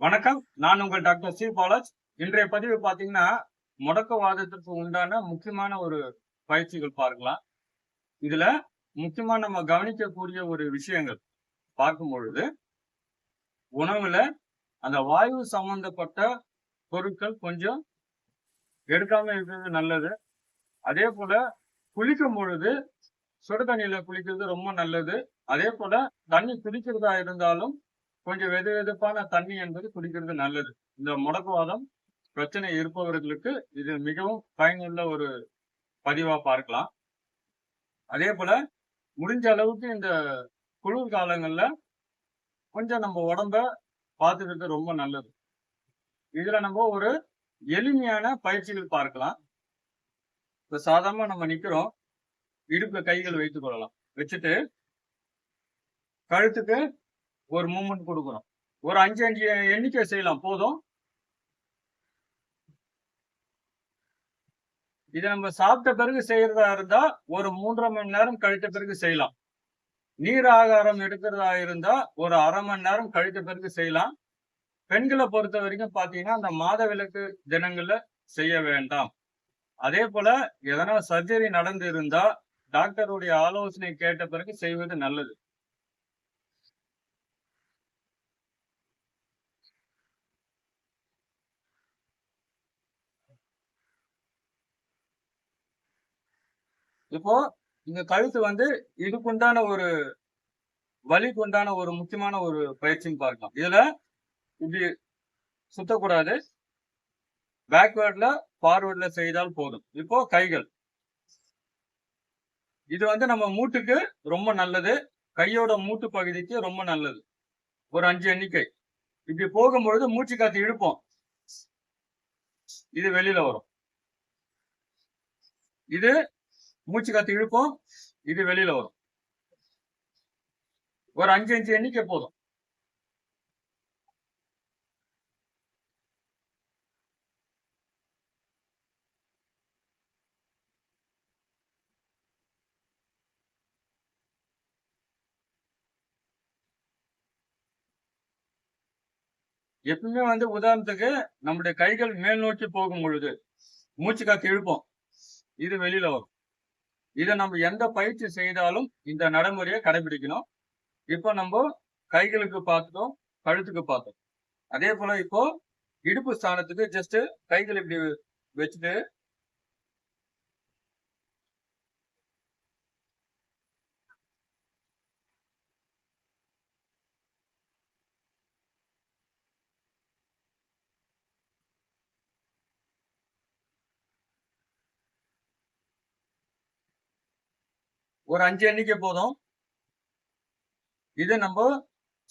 வணக்கம். நான் உங்கள் டாக்டர் சி பாலாஜ். இன்றைய பதிவு பார்த்தீங்கன்னா முடக்கவாதத்திற்கு உண்டான முக்கியமான ஒரு பயிற்சிகள் பார்க்கலாம். இதுல முக்கியமா நம்ம கவனிக்கக்கூடிய ஒரு விஷயங்கள் பார்க்கும் பொழுது உணவுல அந்த வாயு சம்பந்தப்பட்ட பொருட்கள் கொஞ்சம் எடுக்காம இருக்கிறது நல்லது. அதே போல குளிக்கும் பொழுது சுடு தண்ணியில குளிக்கிறது ரொம்ப நல்லது. அதே போல தண்ணி குடிக்கிறதா இருந்தாலும் கொஞ்சம் வெது வெதுப்பான தண்ணி என்பது குடிக்கிறது நல்லது. இந்த முடக்குவாதம் பிரச்சனை இருப்பவர்களுக்கு இது மிகவும் பயனுள்ள ஒரு பதிவா பார்க்கலாம். அதே போல முடிஞ்ச அளவுக்கு இந்த குளிர் காலங்கள்ல கொஞ்சம் நம்ம உடம்ப பார்த்துக்கிறது ரொம்ப நல்லது. இதுல நம்ம ஒரு எளிமையான பயிற்சிகள் பார்க்கலாம். இப்ப சாதாரணமா நம்ம நிக்கிறோம். இடுப்புல கைகள் வைத்துக் கொள்ளலாம். வச்சுட்டு கழுத்துக்கு ஒரு மூமெண்ட் கொடுக்குறோம் ஒரு அஞ்சு அஞ்சு எண்ணிக்கை செய்யலாம். போதும். இதை நம்ம சாப்பிட்ட பிறகு செய்யறதா இருந்தா ஒரு மூன்றரை மணி நேரம் கழித்த பிறகு செய்யலாம். நீர் ஆகாரம் எடுக்கிறதா இருந்தா ஒரு அரை மணி நேரம் கழித்த பிறகு செய்யலாம். பெண்களை பொறுத்த வரைக்கும் பாத்தீங்கன்னா அந்த மாத விளக்கு தினங்கள்ல செய்ய வேண்டாம். அதே போல எதனா சர்ஜரி நடந்து இருந்தா டாக்டருடைய ஆலோசனை கேட்ட பிறகு செய்வது நல்லது. இப்போ இந்த கழுத்து வந்து இதுக்குண்டான ஒரு வலிக்கு உண்டான ஒரு முக்கியமான ஒரு பயிற்சின்னு பார்க்கலாம். இதுல இப்படி சுத்தக்கூடாது. பேக்வேர்ட்ல ஃபார்வர்ட்ல செய்தால் போதும். இப்போ கைகள். இது வந்து நம்ம மூட்டுக்கு ரொம்ப நல்லது. கையோட மூட்டு பகுதிக்கு ரொம்ப நல்லது. ஒரு அஞ்சு எண்ணிக்கை. இப்படி போகும்பொழுது மூச்சு காத்து இழுப்போம். இது வெளியில வரும். இது மூச்சு காத்து இழுப்போம் இது வெளியில வரும். ஒரு அஞ்சு அஞ்சு எண்ணிக்கை போதும். எப்பவுமே வந்து உதாரணத்துக்கு நம்முடைய கைகள் மேல் நோக்கி போகும் பொழுது மூச்சு காத்து இழுப்போம். இது வெளியில வரும். இதை நம்ம எந்த பயிற்சி செய்தாலும் இந்த நடைமுறையை கடைபிடிக்கணும். இப்போ நம்ம கைகளுக்கு பார்த்துட்டோம் கழுத்துக்கு பார்த்தோம். அதே போல இப்போ இடுப்பு ஸ்தானத்துக்கு ஜஸ்ட் கைகள் இப்படி வச்சுட்டு ஒரு அஞ்சு எண்ணிக்கை போதும். இது நம்ம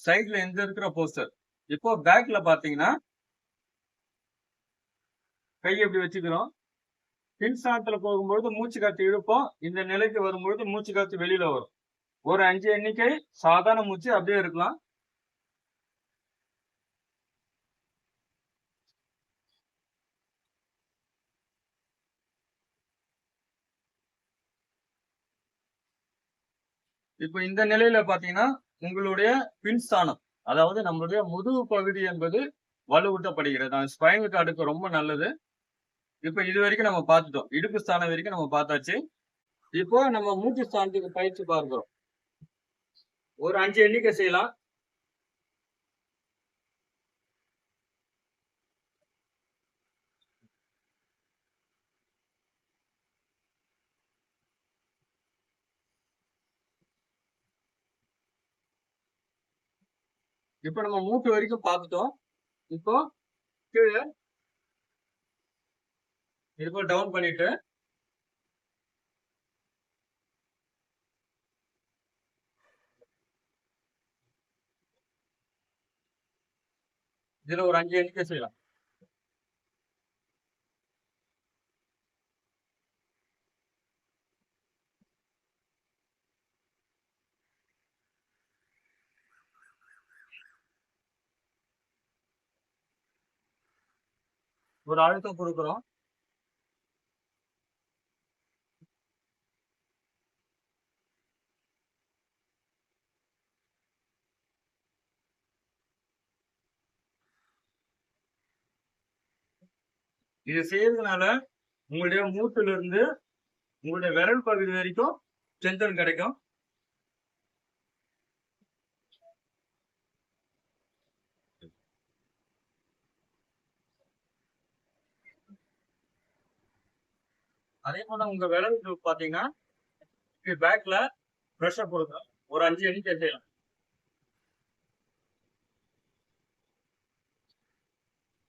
சைட்ல எந்த இருக்கிற போஸ்டர் இப்போ பேக்ல பாத்தீங்கன்னா கை எப்படி வச்சுக்கிறோம்? பின்சாத்துல போகும்பொழுது மூச்சு காத்து இழுப்போம். இந்த நிலைக்கு வரும்பொழுது மூச்சு காத்து வெளியில வரும். ஒரு அஞ்சு எண்ணிக்கை சாதாரண மூச்சு அப்படியே இருக்கலாம். இப்போ இந்த நிலையில பாத்தீங்கன்னா உங்களுடைய பின்ஸ்தானம் அதாவது நம்மளுடைய முதுகு பகுதி என்பது வலுவூட்டப்படுகிறது. ஸ்பைனல் கார்டுக்கு ரொம்ப நல்லது. இப்போ இது வரைக்கும் நம்ம பார்த்துட்டோம். இடுப்பு ஸ்தானம் வரைக்கும் நம்ம பார்த்தாச்சு. இப்போ நம்ம மூச்சு ஸ்தானத்துக்கு பயிற்சி பார்க்கிறோம். ஒரு அஞ்சு எண்ணிக்கை செய்யலாம். இப்போ நம்ம மூட்டு வரைக்கும் பார்த்துட்டோம். இப்போ கீழே இப்போ டவுன் பண்ணிட்டு இதுல ஒரு அஞ்சு எண்ணிக்கை செய்யலாம். ஒரு அழுத்தம் கொடுக்குறோம். இது செய்யறதுனால உங்களுடைய மூட்டுல உங்களுடைய விரல் பகுதி வரைக்கும் ஸ்ட்ரென்தன் கிடைக்கும். அதே போல உங்க விரலுக்கு பாத்தீங்கன்னா பேக்ல ப்ரெஷர் கொடுங்க ஒரு அஞ்சு எண்ணிக்கை செய்யலாம்.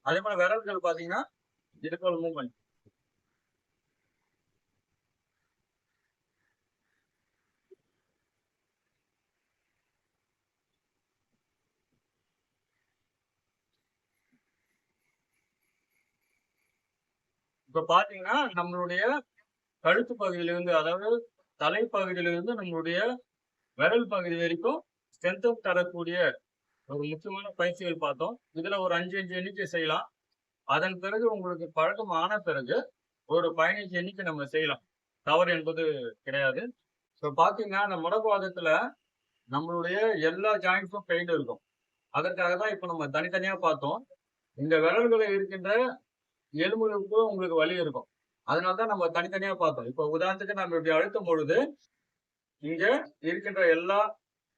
அதே போல விரல்கள் பாத்தீங்கன்னா இதுக்கு போல மூவ்மெண்ட் இப்ப பாத்தீங்கன்னா நம்மளுடைய கழுத்து பகுதியிலிருந்து அதாவது தலைப்பகுதியிலிருந்து நம்மளுடைய விரல் பகுதி வரைக்கும் ஸ்ட்ரென்த்தும் தரக்கூடிய ஒரு முக்கியமான பயிற்சிகள் பார்த்தோம். இதுல ஒரு அஞ்சு அஞ்சு எண்ணிக்கை செய்யலாம். அதன் பிறகு உங்களுக்கு பழக்கம் ஆன பிறகு ஒரு பதினஞ்சு எண்ணிக்கை நம்ம செய்யலாம். தவறு என்பது கிடையாது. இப்போ பார்த்தீங்கன்னா அந்த முடக்குவாதத்துல நம்மளுடைய எல்லா ஜாயிண்ட்ஸும் பெயின் இருக்கும். அதற்காக தான் இப்போ நம்ம தனித்தனியாக பார்த்தோம். இந்த விரல்களில் இருக்கின்ற எலும்புகளுக்கும் உங்களுக்கு வலி இருக்கும். அதனால தான் நம்ம தனித்தனியா பார்த்தோம். இப்போ உதாரணத்துக்கு நம்ம இப்படி அழுத்தும் பொழுது இங்க இருக்கின்ற எல்லா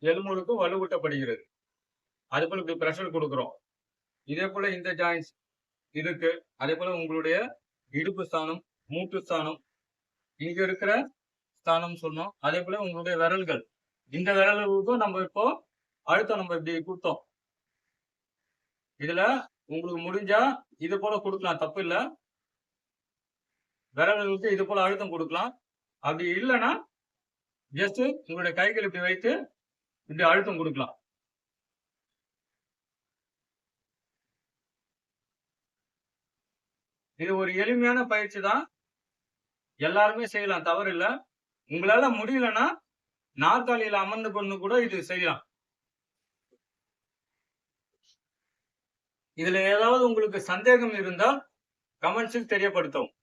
எலும்புகளுக்கும் வலுவூட்டப்படுகிறது. அதே போல இப்படி ப்ரெஷர் கொடுக்குறோம். இதே போல இந்த ஜாயின்ஸ் இருக்கு. அதே போல உங்களுடைய இடுப்பு ஸ்தானம் மூட்டு ஸ்தானம் இங்க இருக்கிற ஸ்தானம் சொன்னோம். அதே போல உங்களுடைய விரல்கள். இந்த விரல்களுக்கும் நம்ம இப்போ அழுத்தம் நம்ம இப்படி கொடுத்தோம். இதுல உங்களுக்கு முடிஞ்சா இது போல கொடுக்கலாம் தப்பு இல்லை. விரல்களுக்கு இது போல அழுத்தம் கொடுக்கலாம். அப்படி இல்லைன்னா ஜஸ்ட் உங்களுடைய கைகள் இப்படி வைத்து இப்படி அழுத்தம் கொடுக்கலாம். இது ஒரு எளிமையான பயிற்சி தான். எல்லாருமே செய்யலாம் தவறு இல்லை. உங்களால முடியலன்னா நாற்காலியில அமர்ந்து கொண்டு கூட இது செய்யலாம். இதில் ஏதாவது உங்களுக்கு சந்தேகம் இருந்தால் கமெண்ட்ஸில் தெரியப்படுத்தவும்.